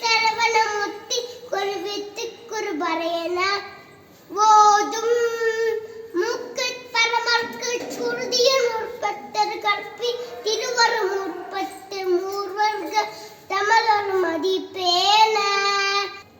சரவண முத்தி குருவித்து குருபறையன போதும். கற்பி திருவரும் உற்பத்து மூர்வர்க தமிழர் மதிப்பேன.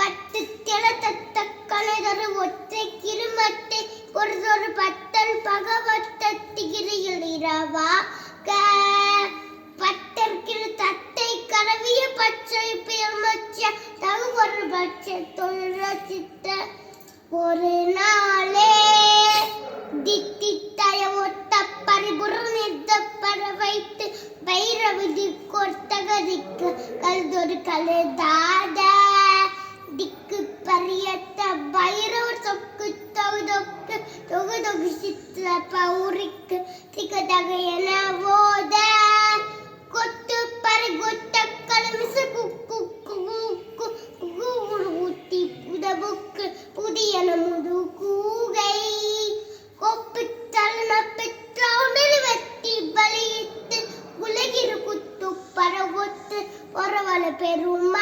பத்து திள தத்த கலைதரு ஒற்றை கிருமத்தை ஒரு பத்தன் பக பிறவாக்க பட்டற்கிற தத்தை கரவிய பச்சை பெருமச்ச தகுவரு பச்சை தொழில் சித்த. ஒரு நாளே தித்தித்தய ஒத்த பரிபுற நித்த பர வைத்து பைரவிதி கொத்தகதிக்கு கல்தொரு கலை தாத திகதகையன ஓத கொத்து கொத்த ஊத்தி புதபுக்கு புதியன முது கூகை. கொப்பு தலன வெட்டி பலியிட்டு உலகிரு குத்து பரவொத்து ஒரவன பெருமா